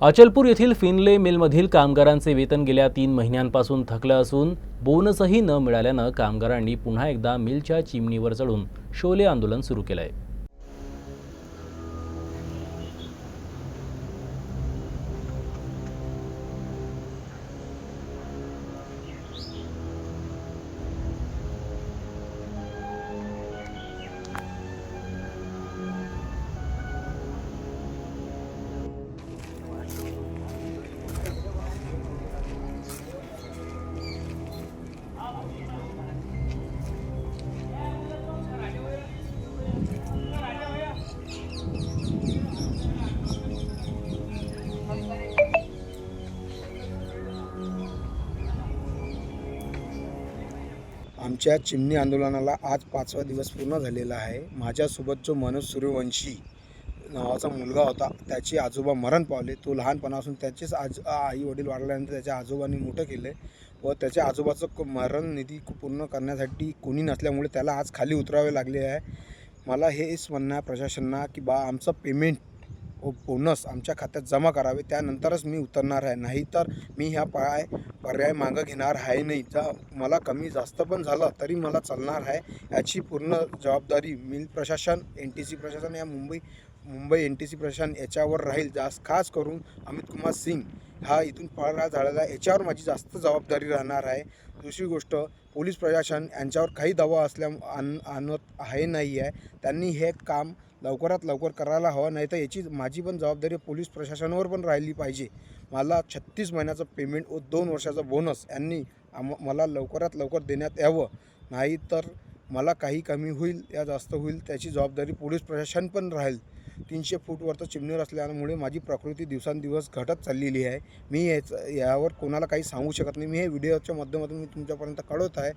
अचलपूर येथील फिनले मिलमधील कामगारांचे वेतन गेल्या तीन महिन्यांपासून थकलं असून बोनसही न मिळाल्यानं कामगारांनी पुन्हा एकदा मिलच्या चिमणीवर चढून शोले आंदोलन सुरू केलंय. आमच्या चिमणी आंदोलनाला आज पाचवा दिवस पूर्ण झालेला आहे. माझ्यासोबत जो मनोज सूर्यवंशी नावाचा मुलगा होता त्याचे आजोबा मरण पावले. तो लहानपणापासून त्याचेच आज आई वडील वाढल्यानंतर त्याच्या आजोबांनी मोठं केलं व त्याच्या आजोबाचं मरण निधी पूर्ण करण्यासाठी कोणी नसल्यामुळे त्याला आज खाली उतरावे लागले आहे. मला हेच म्हणणं आहे प्रशासनाला की बा आमचं पेमेंट बोनस आमच्या खात्यात जमा करावे त्यानंतरच मी उतरणार आहे. नाहीतर मी ह्या पाय पर्याय मागं घेणार आहे नाही. जर मला कमी जास्त पण झालं तरी मला चालणार आहे याची पूर्ण जबाबदारी मिल प्रशासन एन टी सी प्रशासन या Mumbai Mumbai N T C प्रशासन याच्यावर राहील. जास्त खास करून अमित कुमार सिंग हा इथून पळाला झालेला याच्यावर माझी जास्त जबाबदारी राहणार आहे. दुसरी गोष्ट पोलीस प्रशासन यांच्यावर काही दबाव असल्या आण आणत आहे नाही आहे. त्यांनी हे काम लवकरात लवकर करायला हवं नाही तर याची माझी पण जबाबदारी पोलीस प्रशासनावर पण राहिली पाहिजे. मला छत्तीस महिन्याचं पेमेंट व दोन वर्षाचा बोनस यांनी आम मला लवकरात लवकर देण्यात यावं. नाही तर मला काही कमी होईल या जास्त होईल त्याची जबाबदारी पोलीस प्रशासन पण राहील. तीनशे फूटवर तर चिमणीवर असल्यामुळे माझी प्रकृती दिवसांदिवस घटत चाललेली आहे. मी याच यावर कोणाला काही सांगू शकत नाही. मी हे व्हिडिओच्या माध्यमातून मी तुमच्यापर्यंत कळवत आहे.